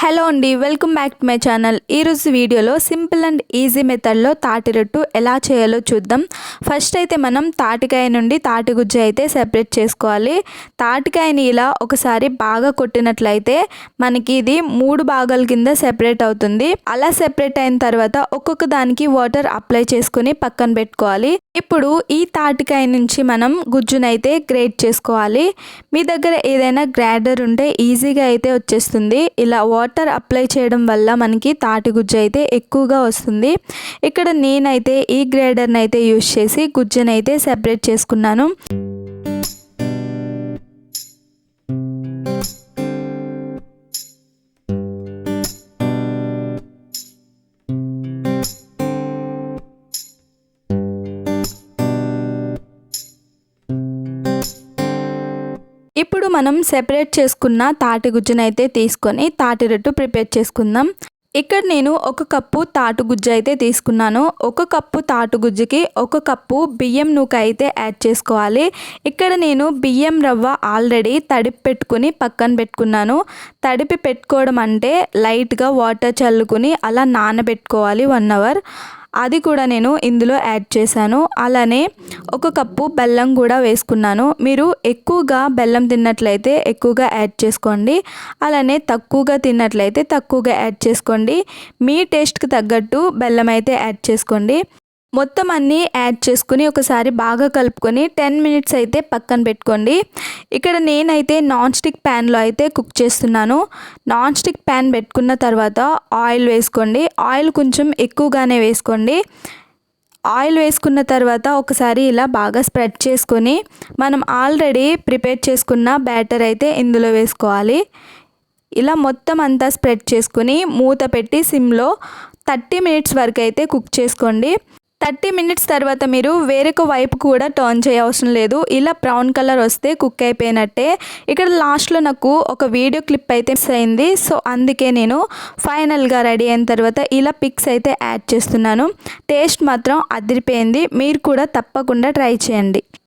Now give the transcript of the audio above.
Hello అండి welcome back to my channel. ఈరోజు వీడియోలో సింపుల్ అండ్ ఈజీ మెథడ్లో తాటి రొట్టు ఎలా చేయాలో చూద్దాం. ఫస్ట్ అయితే మనం తాటికాయ నుండి తాటిగుజ్జ అయితే సెపరేట్ చేసుకోవాలి. తాటికాయని ఇలా ఒకసారి బాగా కొట్టినట్లయితే మనకి ఇది మూడు భాగాల కింద సెపరేట్ అవుతుంది. అలా సెపరేట్ అయిన తర్వాత ఒక్కొక్క దానికి వాటర్ అప్లై చేసుకుని పక్కన పెట్టుకోవాలి. ఇప్పుడు ఈ తాటికాయ నుంచి మనం గుజ్జునైతే గ్రేట్ చేసుకోవాలి. మీ దగ్గర ఏదైనా గ్రైండర్ ఉంటే ఈజీగా అయితే వచ్చేస్తుంది. ఇలా వాటర్ అప్లై చేయడం వల్ల మనకి తాటి గుజ్జు అయితే ఎక్కువగా వస్తుంది. ఇక్కడ నేనైతే ఈ గ్రైడర్ని అయితే యూజ్ చేసి గుజ్జునైతే సెపరేట్ చేసుకున్నాను. ఇప్పుడు మనం సెపరేట్ చేసుకున్న తాటి గుజ్జునైతే తీసుకొని తాటి రొట్టు ప్రిపేర్ చేసుకుందాం. ఇక్కడ నేను ఒక కప్పు తాటు గుజ్జు అయితే తీసుకున్నాను. ఒక కప్పు తాటు గుజ్జుకి ఒక కప్పు బియ్యం నూక అయితే యాడ్ చేసుకోవాలి. ఇక్కడ నేను బియ్యం రవ్వ ఆల్రెడీ తడిపి పెట్టుకుని పక్కన పెట్టుకున్నాను. తడిపి పెట్టుకోవడం అంటే లైట్గా వాటర్ చల్లుకుని అలా నానబెట్టుకోవాలి వన్ అవర్ అది కూడా నేను ఇందులో యాడ్ చేశాను. అలానే ఒక కప్పు బెల్లం కూడా వేసుకున్నాను. మీరు ఎక్కువగా బెల్లం తిన్నట్లయితే ఎక్కువగా యాడ్ చేసుకోండి. అలానే తక్కువగా తిన్నట్లయితే తక్కువగా యాడ్ చేసుకోండి. మీ టేస్ట్కి తగ్గట్టు బెల్లం అయితే యాడ్ చేసుకోండి. మొత్తం అన్నీ యాడ్ చేసుకుని ఒకసారి బాగా కలుపుకొని టెన్ మినిట్స్ అయితే పక్కన పెట్టుకోండి. ఇక్కడ నేనైతే నాన్ స్టిక్ ప్యాన్లో అయితే కుక్ చేస్తున్నాను. నాన్ స్టిక్ ప్యాన్ పెట్టుకున్న తర్వాత ఆయిల్ వేసుకోండి. ఆయిల్ కొంచెం ఎక్కువగానే వేసుకోండి. ఆయిల్ వేసుకున్న తర్వాత ఒకసారి ఇలా బాగా స్ప్రెడ్ చేసుకొని మనం ఆల్రెడీ ప్రిపేర్ చేసుకున్న బ్యాటర్ అయితే ఇందులో వేసుకోవాలి. ఇలా మొత్తం అంతా స్ప్రెడ్ చేసుకుని మూత పెట్టి సిమ్లో థర్టీ మినిట్స్ వరకు అయితే కుక్ చేసుకోండి. థర్టీ మినిట్స్ తర్వాత మీరు వేరొక వైపు కూడా టర్న్ చేయవసరం లేదు. ఇలా బ్రౌన్ కలర్ వస్తే కుక్ అయిపోయినట్టే. ఇక్కడ లాస్ట్లో నాకు ఒక వీడియో క్లిప్ అయితే మిస్ అయింది. సో అందుకే నేను ఫైనల్గా రెడీ అయిన తర్వాత ఇలా పిక్స్ అయితే యాడ్ చేస్తున్నాను. టేస్ట్ మాత్రం అదిరిపోయింది. మీరు కూడా తప్పకుండా ట్రై చేయండి.